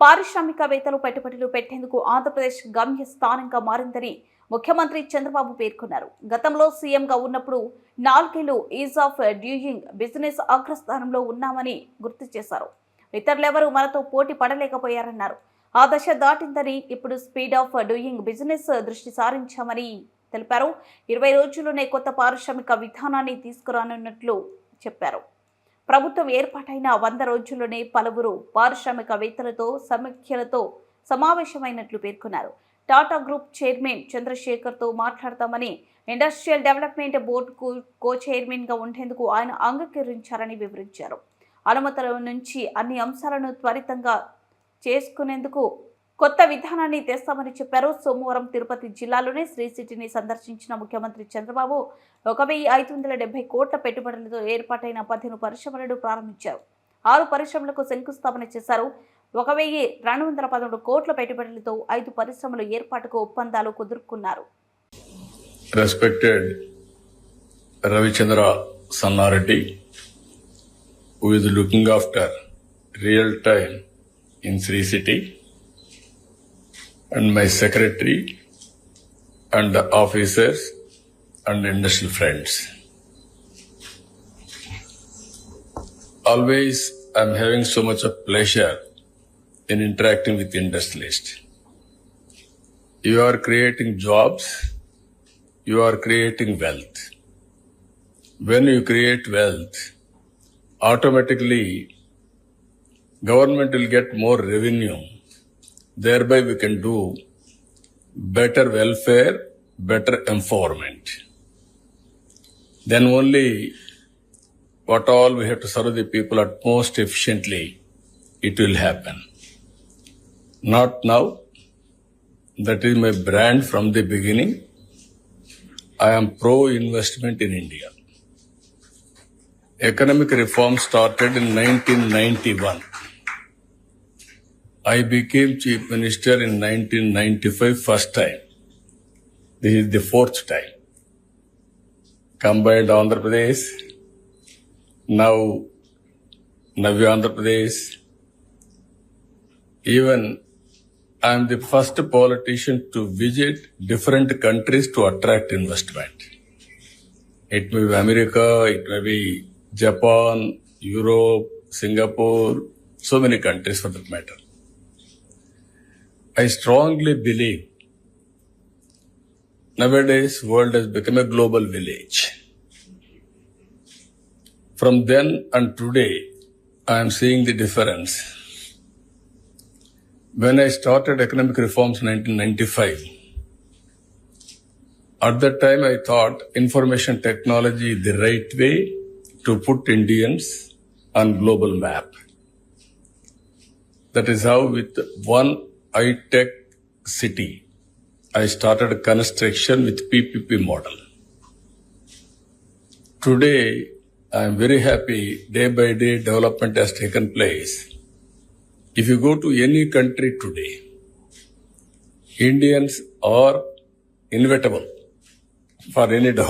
పారిశ్రామికవేత్తలు పెట్టుబడులు పెట్టేందుకు ఆంధ్రప్రదేశ్ గమ్య స్థానంగా మారిందని ముఖ్యమంత్రి చంద్రబాబు పేర్కొన్నారు. గతంలో సీఎంగా ఉన్నప్పుడు నాలుగేళ్ళు ఈజ్ ఆఫ్ డ్యూయింగ్ బిజినెస్ అగ్రస్థానంలో ఉన్నామని గుర్తు చేశారు. ఇతరులెవరూ మనతో పోటీ పడలేకపోయారన్నారు. ఆ దశ దాటిందని ఇప్పుడు స్పీడ్ ఆఫ్ డూయింగ్ బిజినెస్ దృష్టి సారించామని తెలిపారు. ఇరవై రోజుల్లోనే కొత్త పారిశ్రామిక విధానాన్ని తీసుకురానున్నట్లు చెప్పారు. ప్రభుత్వం ఏర్పాటైన వంద రోజుల్లోనే పలువురు పారిశ్రామికవేత్తలతో సమీక్షలతో సమావేశమైనట్లు పేర్కొన్నారు. టాటా గ్రూప్ చైర్మన్ చంద్రశేఖర్తో మాట్లాడతామని ఇండస్ట్రియల్ డెవలప్మెంట్ బోర్డుకు కో చైర్మన్గా ఉండేందుకు ఆయన అంగీకరించారని వివరించారు. అనుమతుల నుంచి అన్ని అంశాలను త్వరితంగా చేసుకునేందుకు కొత్త విధానాన్ని తెస్తామని చెప్పారు. సోమవారం తిరుపతి జిల్లాలోనే శ్రీ సిటీని సందర్శించిన ముఖ్యమంత్రి చంద్రబాబు ఒక వెయ్యి ఐదు వందల డెబ్బై కోట్ల పెట్టుబడులతో ఏర్పాటైన పదిహేను పరిశ్రమలను ప్రారంభించారు. ఆరు పరిశ్రమలకు శంకుస్థాపన చేశారు. ఒక వెయ్యి రెండు వందల పదమూడు కోట్ల పెట్టుబడులతో ఐదు పరిశ్రమల ఏర్పాటుకు ఒప్పందాలు కుదుర్కొన్నారు. Respected Ravichandra Sannareddy who is looking after real time in Sri City, and my secretary, and the officers and industrial friends. Always I'm having so much of pleasure in interacting with industrialists. You are creating jobs you are creating wealth. When you create wealth, automatically government will get more revenue. Thereby we can do better welfare, better empowerment. Then only what all we have to serve the people at most efficiently, it will happen. Not now. That is my brand from the beginning. I am pro investment in India. Economic reform started in 1991. I became chief minister in 1995 first time. This is the fourth time. Combined Andhra Pradesh, now Navya Andhra Pradesh. Even I am the first politician to visit different countries to attract investment. It may be America, it may be Japan, Europe, Singapore, so many countries for that matter. I strongly believe nowadays world has become a global village. From then and today, I am seeing the difference. When I started economic reforms in 1995, at that time I thought information technology is the right way to put Indians on global map. That is how with one high-tech city, I started construction with PPP model. Today, I am very happy day by day development has taken place. If you go to any country today, Indians are inevitable for any development.